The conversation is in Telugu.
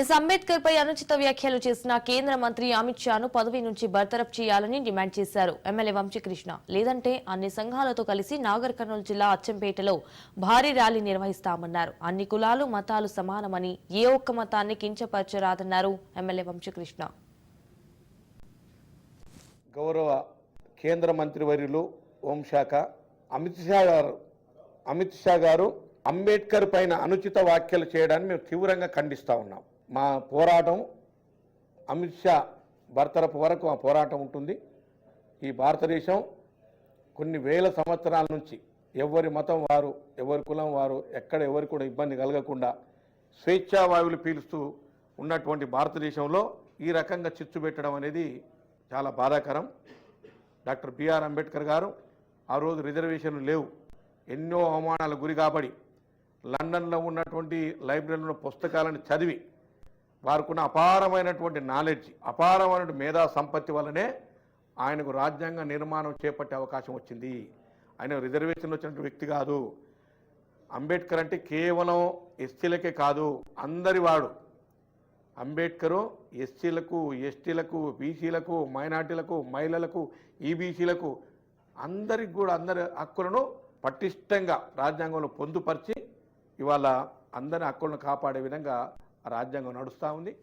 ఎస్ అంబేద్కర్ పై అనుచిత వ్యాఖ్యలు చేసిన కేంద్ర మంత్రి అమిత్ షాను పదవి నుంచి బర్తరఫ్ చేయాలని డిమాండ్ చేశారు. ఎమ్మెల్యే వంశీకృష్ణ. లేదంటే అన్ని సంఘాలతో కలిసి నాగర్ కర్నూలు జిల్లా అచ్చంపేటలో భారీ ర్యాలీ నిర్వహిస్తామన్నారు. అన్ని కులాలు మతాలు సమానమని ఏ ఒక్క మతాన్ని కించపరచరాదన్నారు ఎమ్మెల్యే వంశీకృష్ణ. గౌరవ కేంద్ర మంత్రివర్యులు హోంశాఖ అమిత్ షా గారు అమిత్ షా గారు అంబేద్కర్ పైన అనుచిత వ్యాఖ్యలు చేయడాన్ని మేము తీవ్రంగా ఖండిస్తూ ఉన్నాం. మా పోరాటం అమిత్ షా బర్తరపు వరకు మా పోరాటం ఉంటుంది. ఈ భారతదేశం కొన్ని వేల సంవత్సరాల నుంచి ఎవరి మతం వారు ఎవరి కులం వారు ఎక్కడ ఎవరికి కూడా ఇబ్బంది కలగకుండా స్వేచ్ఛా వాయువులు పీలుస్తూ ఉన్నటువంటి భారతదేశంలో ఈ రకంగా చిచ్చు పెట్టడం అనేది చాలా బాధాకరం. డాక్టర్ బిఆర్ అంబేద్కర్ గారు ఆ రోజు రిజర్వేషన్లు లేవు. ఎన్నో అవమానాలకు గురి కాబడి లండన్లో ఉన్నటువంటి లైబ్రరీలో పుస్తకాలను చదివి వారికున్న అపారమైనటువంటి నాలెడ్జ్ అపారమైనటువంటి మేధా సంపత్తి వల్లనే ఆయనకు రాజ్యాంగ నిర్మాణం చేపట్టే అవకాశం వచ్చింది. ఆయన రిజర్వేషన్ వచ్చినటువంటి వ్యక్తి కాదు. అంబేద్కర్ అంటే కేవలం ఎస్సీలకే కాదు అందరి వాడు. అంబేద్కరు ఎస్సీలకు ఎస్టీలకు బీసీలకు మైనార్టీలకు మహిళలకు ఈబీసీలకు అందరికి కూడా అందరి హక్కులను పటిష్టంగా రాజ్యాంగంలో పొందుపరిచి ఇవాళ అందరి హక్కులను కాపాడే విధంగా రాజ్యాంగం నడుస్తూ ఉంది.